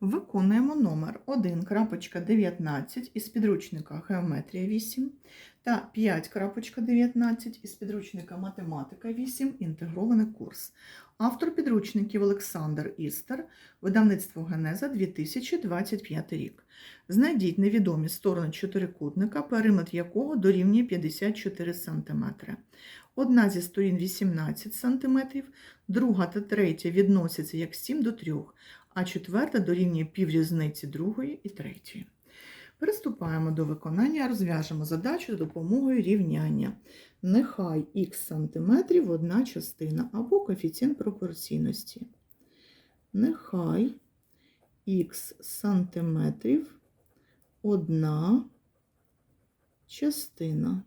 Виконуємо номер 1.19 із підручника Геометрія 8 та 5.19 із підручника Математика 8. Інтегрований курс. Автор підручників Олександр Істер, видавництво Генеза 2025 рік. Знайдіть невідомі сторони чотирикутника, периметр якого дорівнює 54 см. Одна зі сторін 18 см, друга та третя відносяться як 7 до 3, а четверта дорівнює піврізниці другої і третьої. Приступаємо до виконання, розв'яжемо задачу за допомогою рівняння. Нехай х сантиметрів одна частина або коефіцієнт пропорційності. Нехай х сантиметрів одна частина.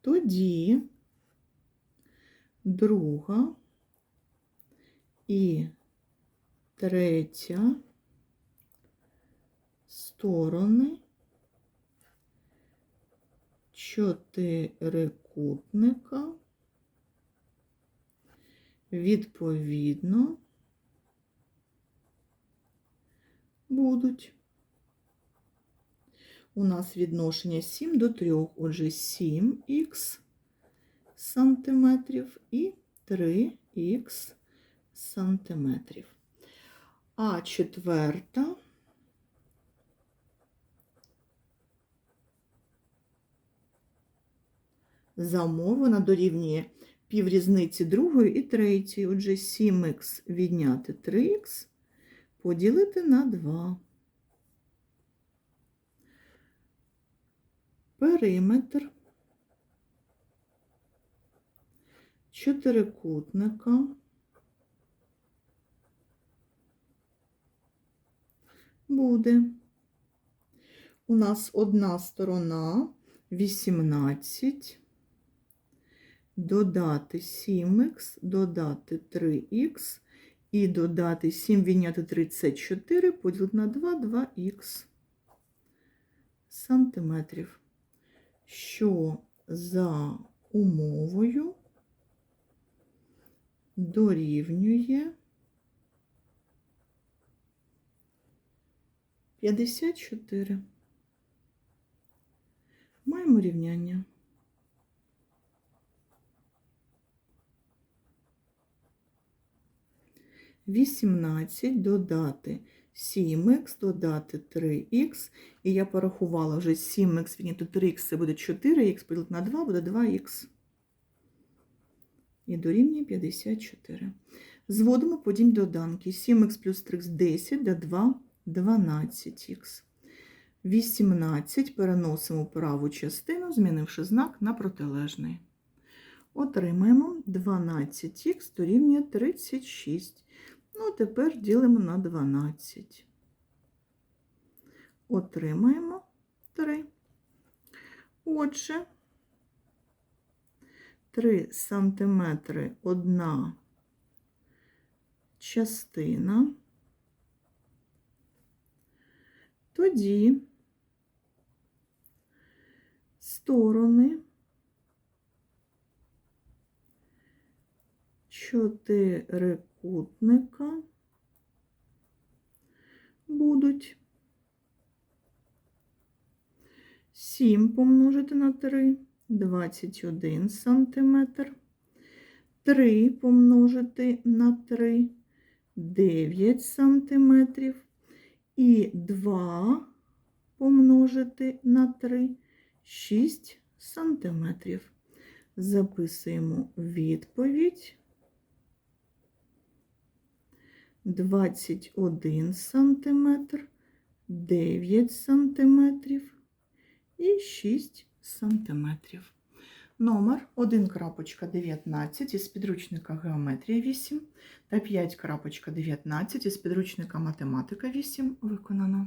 Тоді друга і третя сторони. Чотирикутника. Відповідно будуть. У нас відношення 7 до 3, отже 7х сантиметрів і 3х сантиметрів. А четверта замовлена дорівнює піврізниці другої і третьої. Отже, 7х відняти 3х поділити на 2. Периметр чотирикутника буде. У нас одна сторона 18, додати 7х, додати 3х і додати 7 відняти 34, поділити на 2, 2х сантиметрів, що за умовою дорівнює 54. Маємо рівняння. Вісімнадцять додати 7х, додати 3х, і я порахувала вже 7х відняти 3х, це буде 4х, поділити на 2 буде 2х. І дорівнює 54. Зводимо подім доданки. 7х плюс 3х 10, до 2 12х. 18 переносимо праву частину, змінивши знак на протилежний. Отримаємо 12х дорівнює 36. Ну, тепер ділимо на 12. Отримаємо 3. Отже, 3 сантиметри одна частина. Тоді сторони чотирикутника будуть 7 помножити на 3, 21 сантиметр, 3 помножити на 3, 9 сантиметрів, і 2 помножити на 3, 6 сантиметрів. Записуємо відповідь 21 сантиметр, 9 сантиметрів і 6 сантиметрів. Номер 1.19 із підручника Геометрія 8 та 5.19 із підручника Математика 8 виконано.